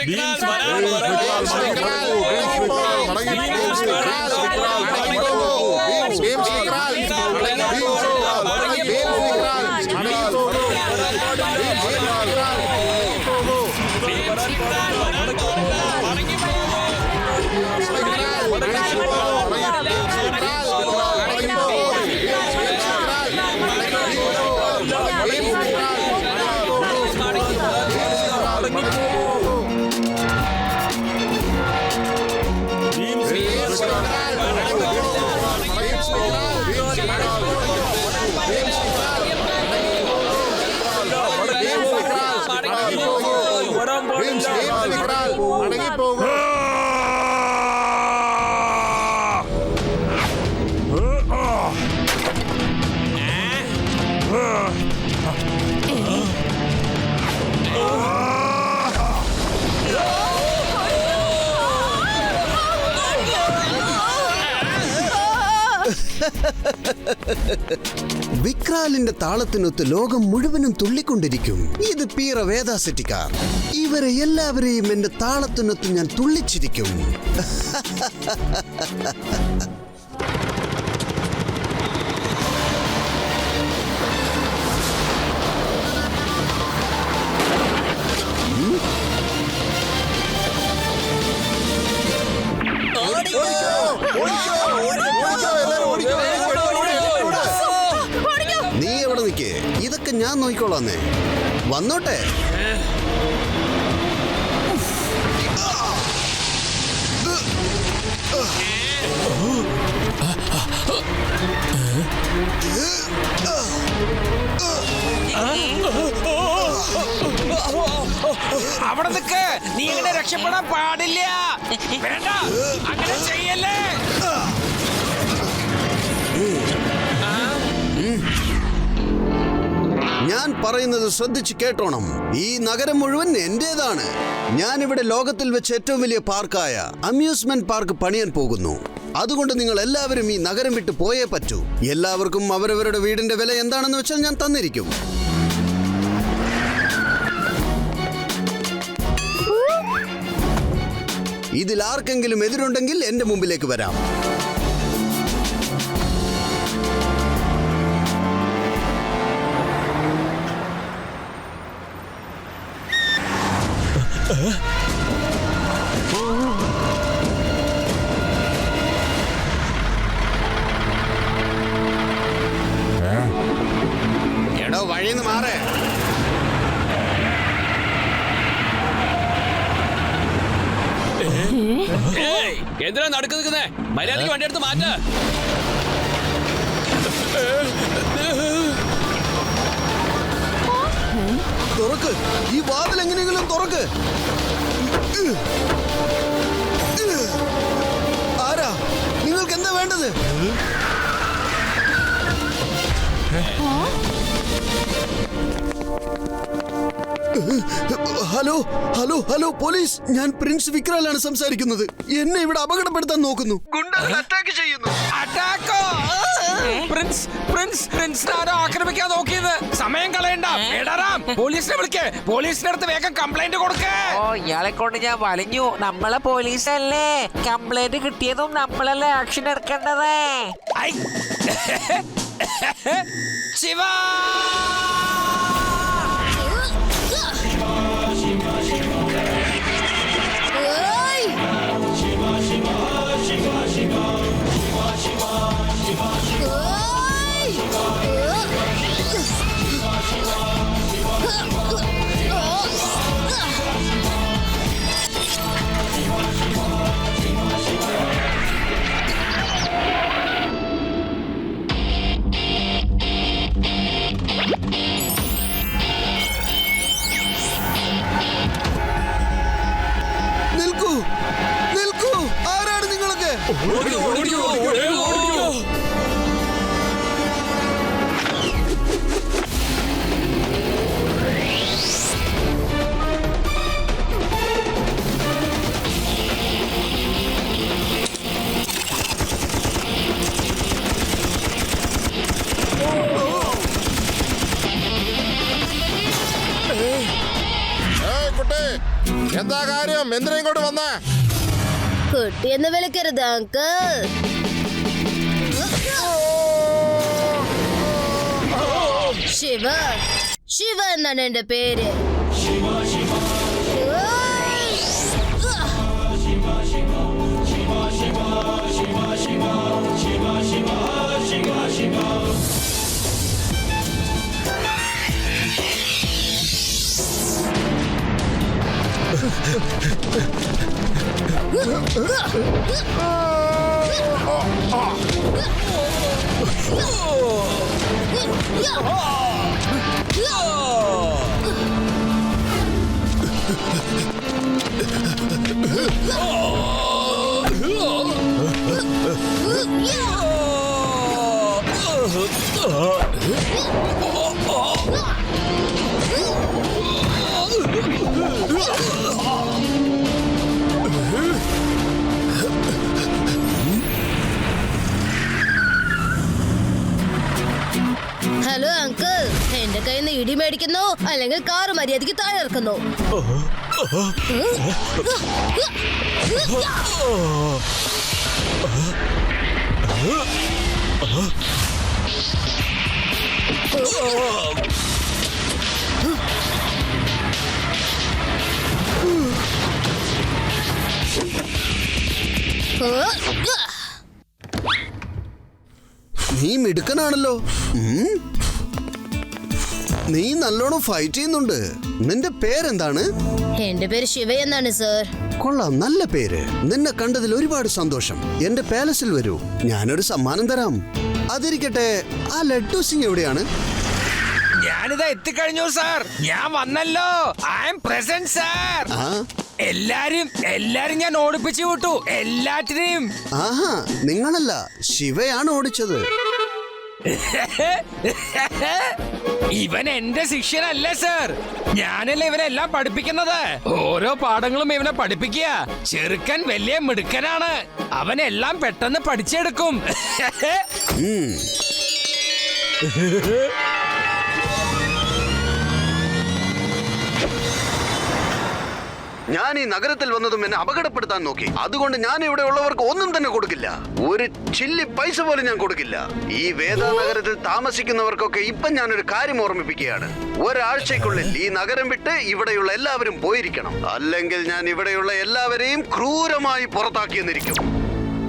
விக்ரால் விக்ரால் விக்ரால் വിക്രാൽ വരാൻ വിക്രാലിന്റെ താളത്തിനൊത്ത് ലോകം മുഴുവനും തുള്ളിക്കൊണ്ടിരിക്കും. ഇത് പീറ വേദാസെറ്റിക്കാർ ഇവരെ എല്ലാവരെയും എന്റെ താളത്തിനൊത്ത് ഞാൻ തുള്ളിച്ചിരിക്കും. ഇതൊക്കെ ഞാൻ നോക്കിക്കോളാന്നേ വന്നോട്ടെ. അവിടെ നിൽക്ക് നീ ഇങ്ങനെ രക്ഷപ്പെടാൻ പാടില്ല. വേണ്ട. അങ്ങനെ ചെയ്യല്ലേ. ഞാൻ പറയുന്നത് ശ്രദ്ധിച്ച് കേട്ടോണം. ഈ നഗരം മുഴുവൻ എന്റേതാണ്. ഞാൻ ഇവിടെ ലോകത്തിൽ വെച്ച് ഏറ്റവും വലിയ പാർക്കായ അമ്യൂസ്മെന്റ് പാർക്ക് പണിയാൻ പോകുന്നു. അതുകൊണ്ട് നിങ്ങൾ എല്ലാവരും ഈ നഗരം വിട്ട് പോയേ പറ്റൂ. എല്ലാവർക്കും അവരവരുടെ വീടിന്റെ വില എന്താണെന്ന് വെച്ചാൽ ഞാൻ തന്നിരിക്കും. ഇതിൽ ആർക്കെങ്കിലും എതിരുണ്ടെങ്കിൽ എന്റെ മുമ്പിലേക്ക് വരാം. വഴിന്ന് മാറേ. എന്തിനാ നടക്ക് നിൽക്കുന്നേ? മര്യാദയ്ക്ക് വണ്ടി എടുത്ത് മാറ്റ. തുറക്ക്. ഈ വാതിൽ എങ്ങനെയെങ്കിലും തുറക്ക്. ആരാ? നിങ്ങൾക്ക് എന്താ വേണ്ടത്? Hello hello hello police. ഞാൻ പ്രിൻസ് വിക്രാലാണ് സംസാരിക്കുന്നത്. എന്നെ ഇവിടെ അപകടപ്പെടുത്താൻ നോക്കുന്നു. ഗുണ്ടകൾ അറ്റാക്ക് ചെയ്യുന്നു. അറ്റാക്കോ പ്രിൻസ് പ്രിൻസ് പ്രിൻസിനെ ആരോ ആക്രമിക്കാൻ നോക്കിയത്. സമയം കളയണ്ട. ഇടറാം പോലീസിനെ വിളിക്കേ. പോലീസിന്റെ അടുത്ത് വേഗം കംപ്ലൈന്റ് കൊടുക്കേ. ഓ ഇയാളെ കൊണ്ട് ഞാൻ വലഞ്ഞു. നമ്മളെ പോലീസല്ലേ? കംപ്ലൈന്റ് കിട്ടിയതും നമ്മളല്ലേ ആക്ഷൻ എടുക്കേണ്ടത്? ശിവ! വന്നേ. കുട്ടിയെന്ന് വിളിക്കരുത് അങ്കിൾ. ശിവ. ശിവ എന്നാണ് എന്റെ പേര്. 으아! ഹലോ അങ്കിൾ എന്റെ കയ്യിൽ നിന്ന് ഇടി മേടിക്കുന്നു. അല്ലെങ്കിൽ കാർ മര്യാദയ്ക്ക് താഴെ ഇറക്കുന്നു. നീ മിടുക്കനാണല്ലോ. നീ നല്ലോണം ഫൈറ്റ് ചെയ്യുന്നുണ്ട്. നിന്റെ പേരെന്താണ്? എന്റെ പേര് ശിവ എന്നാണ് സർ കൊള്ളാം നല്ല പേര്. നിന്നെ കണ്ടതിൽ ഒരുപാട് സന്തോഷം. എന്റെ പാലസിൽ വരൂ. ഞാനൊരു സമ്മാനം തരാം. അതിരിക്കട്ടെ ആ ലഡ്ഡു സിംഗ് എവിടെയാണ്? ഞാനിതാ എത്തിക്കഴിഞ്ഞു സാർ ഞാൻ വന്നല്ലോ. ഐ എം പ്രസന്റ് സാർ ആ. എല്ലാരും എല്ലാരും ഞാൻ ഓടിപ്പിച്ചു വിട്ടു. എല്ലാറ്റിനെയും. ആഹാ നിങ്ങളല്ല ശിവയാണ് ഓടിച്ചത്. ഇവൻ എന്റെ ശിഷ്യനല്ല സർ ഞാനല്ലേ ഇവനെല്ലാം പഠിപ്പിക്കുന്നത്? ഓരോ പാഠങ്ങളും ഇവനെ പഠിപ്പിക്കുക. ചെറുക്കൻ വലിയ മിടുക്കനാണ്. അവനെല്ലാം പെട്ടെന്ന് പഠിച്ചെടുക്കും. ഞാൻ ഈ നഗരത്തിൽ വന്നതും എന്നെ അപകടപ്പെടുത്താൻ നോക്കി. അതുകൊണ്ട് ഞാൻ ഇവിടെ ഉള്ളവർക്ക് ഒന്നും തന്നെ കൊടുക്കില്ല. ഒരു ചില്ലി പൈസ പോലും ഞാൻ കൊടുക്കില്ല. ഈ വേദാനഗരത്തിൽ താമസിക്കുന്നവർക്കൊക്കെ താമസിക്കുന്നവർക്കൊക്കെ ഞാൻ ഒരു കാര്യം ഓർമ്മിപ്പിക്കുകയാണ്. ഒരാഴ്ചക്കുള്ളിൽ ഈ നഗരം വിട്ട് ഇവിടെയുള്ള എല്ലാവരും പോയിരിക്കണം. അല്ലെങ്കിൽ ഞാൻ ഇവിടെയുള്ള എല്ലാവരെയും ക്രൂരമായി പുറത്താക്കി എന്നിരിക്കും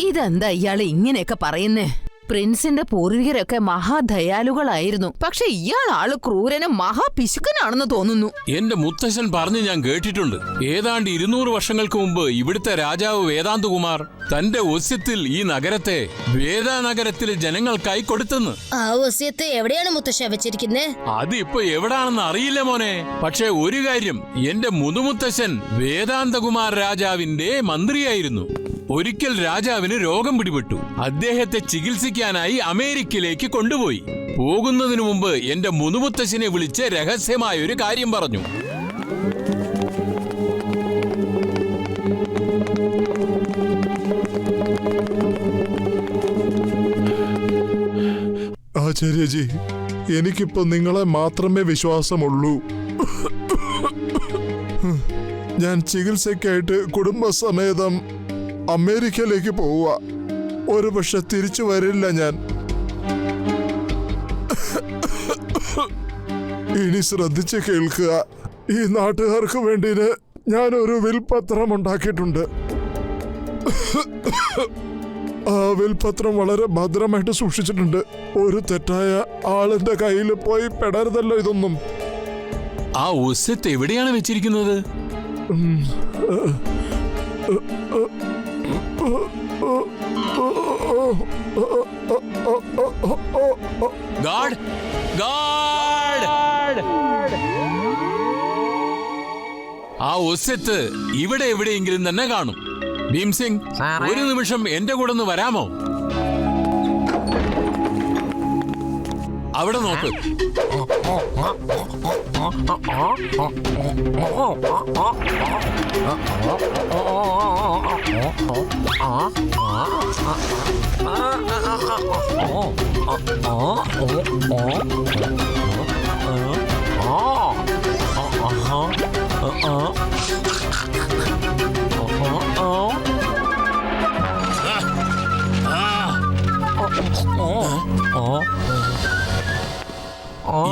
ഇതെന്താ ഇയാൾ ഇങ്ങനെയൊക്കെ പറയുന്നേ? പ്രിൻസിന്റെ പൂർവികരൊക്കെ മഹാദയാലുകളായിരുന്നു. പക്ഷെ ഇയാൾ ആൾ ക്രൂരനും മഹാപിശുക്കനാണെന്ന് തോന്നുന്നു. എന്റെ മുത്തശ്ശൻ പറഞ്ഞു ഞാൻ കേട്ടിട്ടുണ്ട്. ഏതാണ്ട് ഇരുന്നൂറ് വർഷങ്ങൾക്ക് മുമ്പ് ഇവിടുത്തെ രാജാവ് വേദാന്തകുമാർ തന്റെ ഒസ്യത്തിൽ ഈ നഗരത്തെ വേദാനഗരത്തിലെ ജനങ്ങൾക്കായി കൊടുത്തെന്ന്. ആ ഒസ്യത്തെ എവിടെയാണ് മുത്തശ്ശ വെച്ചിരിക്കുന്നത് അത് ഇപ്പൊ എവിടാണെന്ന് അറിയില്ല മോനെ. പക്ഷെ ഒരു കാര്യം എന്റെ മുതുമുത്തശ്ശൻ വേദാന്തകുമാർ രാജാവിന്റെ മന്ത്രിയായിരുന്നു. ഒരിക്കൽ രാജാവിന് രോഗം പിടിപെട്ടു. അദ്ദേഹത്തെ ചികിത്സിക്കാനായി അമേരിക്കയിലേക്ക് കൊണ്ടുപോയി. പോകുന്നതിനു മുമ്പ് എന്റെ മുതുമുത്തശ്ശനെ വിളിച്ച് രഹസ്യമായ ഒരു കാര്യം പറഞ്ഞു. ആചാര്യജി എനിക്കിപ്പോ നിങ്ങളെ മാത്രമേ വിശ്വാസമുള്ളൂ. ഞാൻ ചികിത്സയ്ക്കായിട്ട് കുടുംബസമേതം അമേരിക്കയിലേക്ക് പോവുക. ഒരു പക്ഷെ തിരിച്ചു വരില്ല ഞാൻ. ഇനി ശ്രദ്ധിച്ച് കേൾക്കുക. ഈ നാട്ടുകാർക്ക് വേണ്ടിന് ഞാൻ ഒരു വിൽപത്രം ഉണ്ടാക്കിയിട്ടുണ്ട് ആ വിൽപത്രം വളരെ ഭദ്രമായിട്ട് സൂക്ഷിച്ചിട്ടുണ്ട്. ഒരു തെറ്റായ ആളിന്റെ കയ്യിൽ പോയി പെടരുതല്ലോ ഇതൊന്നും. ആ ഉസ്സത്ത് എവിടെയാണ് വെച്ചിരിക്കുന്നത്? ഗാഡ്. ഗാഡ്. ആ ഒസ്യത്ത് ഇവിടെ എവിടെയെങ്കിലും തന്നെ കാണും. ഭീംസിംഗ് ഒരു നിമിഷം എന്റെ കൂടെ ഒന്ന് വരാമോ? അവിടെ നോക്ക്.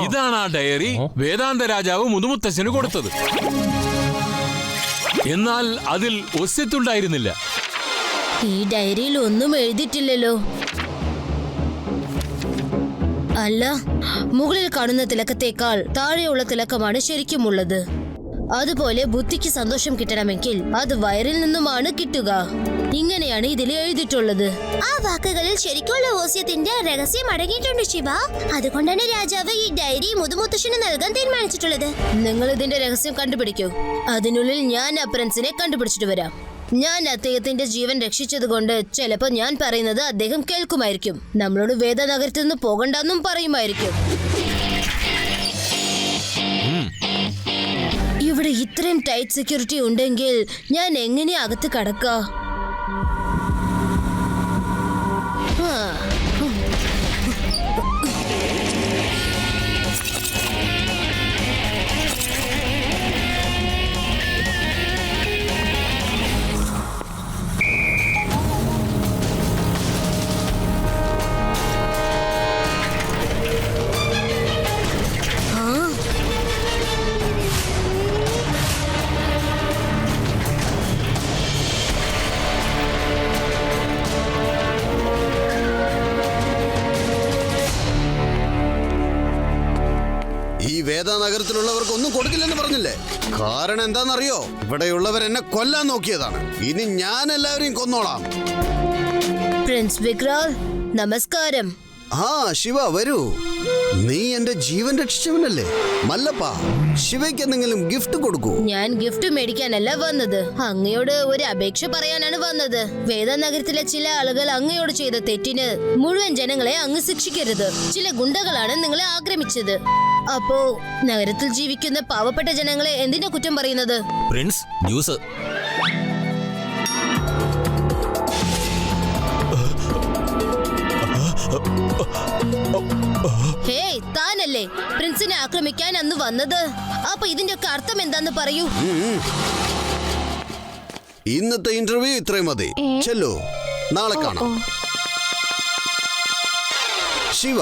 ഇതാണ് ആ ഡയറി. വേദാന്ത രാജാവ് മുതുമുത്തശ്ശന് കൊടുത്തത്. എന്നാൽ അതിൽ ഒസ്യത്തുണ്ടായിരുന്നില്ല. ഈ ഡയറിയിൽ ഒന്നും എഴുതിയിട്ടില്ലല്ലോ. അല്ല മുകളിൽ കാണുന്ന തിലക്കത്തേക്കാൾ താഴെയുള്ള തിലക്കമാണ് ശരിക്കുമുള്ളത് അതുപോലെ ബുദ്ധിക്ക് സന്തോഷം കിട്ടണമെങ്കിൽ അത് വയറിൽ നിന്നുമാണ് കിട്ടുക. ഇങ്ങനെയാണ് ഇതിൽ എഴുതിയിട്ടുള്ളത്. ആ വാക്കുകളിൽ ശരിക്കുള്ള ഓസ്യത്തിന്റെ രഹസ്യം അടങ്ങിയിട്ടുണ്ട് ശിവ. അതുകൊണ്ടാണ് രാജാവ് ഈ ഡയറി മുതുമുത്തശ്ശന് നൽകാൻ തീരുമാനിച്ചിട്ടുള്ളത്. നിങ്ങൾ ഇതിന്റെ രഹസ്യം കണ്ടുപിടിക്കൂ. അതിനുള്ളിൽ ഞാൻ അപ്രൻസിനെ പ്രിൻസിനെ കണ്ടുപിടിച്ചിട്ട് വരാം. ഞാൻ അദ്ദേഹത്തിന്റെ ജീവൻ രക്ഷിച്ചതുകൊണ്ട് ചിലപ്പോ ഞാൻ പറയുന്നത് അദ്ദേഹം കേൾക്കുമായിരിക്കും. നമ്മളോട് വേദനഗരത്തിൽ നിന്ന് പോകണ്ടെന്നും പറയുമായിരിക്കും. ഇവിടെ ഇത്രയും ടൈറ്റ് സെക്യൂരിറ്റി ഉണ്ടെങ്കിൽ ഞാൻ എങ്ങനെ അകത്ത് കടക്ക? വേദ നഗരത്തിലുള്ളവർക്ക് ഒന്നും കൊടുക്കില്ലെന്ന് പറഞ്ഞില്ലേ? കാരണം എന്താണെന്നറിയോ? ഇവിടെയുള്ളവർ എന്നെ കൊല്ലാൻ നോക്കിയതാണ്. ഇനി ഞാൻ എല്ലാവരെയും കൊന്നോളാം. പ്രിൻസ് വിക്രാൽ നമസ്കാരം. ആ ശിവ വരൂ. നീ എന്റെ ജീവൻ രക്ഷിച്ചവനല്ലേ? മല്ലപ്പ ശിവയ്ക്ക് എന്തെങ്കിലും ഗിഫ്റ്റ് കൊടുക്കൂ. ഞാൻ ഗിഫ്റ്റ് മേടിക്കാനല്ല വന്നത്. അങ്ങയോട് ഒരു അപേക്ഷ പറയാനാണ് വന്നത്. വേദനഗരത്തിലെ ചില ആളുകൾ അങ്ങയോട് ചെയ്ത തെറ്റിന് മുഴുവൻ ജനങ്ങളെ അങ്ങ് ശിക്ഷിക്കരുത്. ചില ഗുണ്ടകളാണ് നിങ്ങളെ ആക്രമിച്ചത്. അപ്പോ നഗരത്തിൽ ജീവിക്കുന്ന പാവപ്പെട്ട ജനങ്ങളെ എന്തിനാ കുറ്റം പറയുന്നത്? Prince news. ഹേയ് താനല്ലേ പ്രിൻസിനെ ആക്രമിക്കാൻ അന്ന് വന്നത്? അപ്പൊ ഇതിന്റെ ഒക്കെ അർത്ഥം എന്താന്ന് പറയൂ. ഇന്നത്തെ ഇന്റർവ്യൂ ഇത്രയും മതി. ചെല്ലോ. നാളെ കാണാം. ശിവ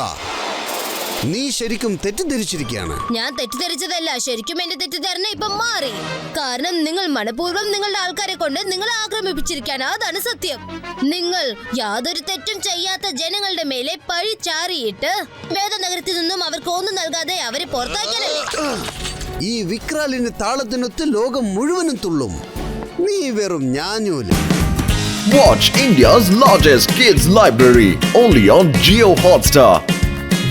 നീ ശരിക്കും തെറ്റിദ്ധരിച്ചിരിക്കുകയാണ്. ഞാൻ തെറ്റിദ്ധരിച്ചതല്ല. ശരിക്കും എന്റെ തെറ്റിദ്ധാരണ ഇപ്പൊ മാറി. കാരണം നിങ്ങൾ മനഃപൂർവം നിങ്ങളുടെ ആൾക്കാരെ കൊണ്ട് നിങ്ങൾ ആക്രമിപ്പിച്ചിരിക്കാൻ അതാണ് സത്യം. നിങ്ങൾ യാതൊരു തെറ്റും ചെയ്യാത്ത ജനങ്ങളുടെ മേലെ പഴി ചാരിയിട്ട് വേദനഗരത്തിൽ നിന്നും അവർക്ക് ഒന്നും നൽകാതെ അവരെ പുറത്താക്കാനല്ലേ ഈ വിക്രാലിന്റെ താളത്തിനൊത്ത് ലോകം മുഴുവനും തുള്ളും. നീ വെറും ഞാനൂൽ Watch India's largest kids library only on Geo Hotstar.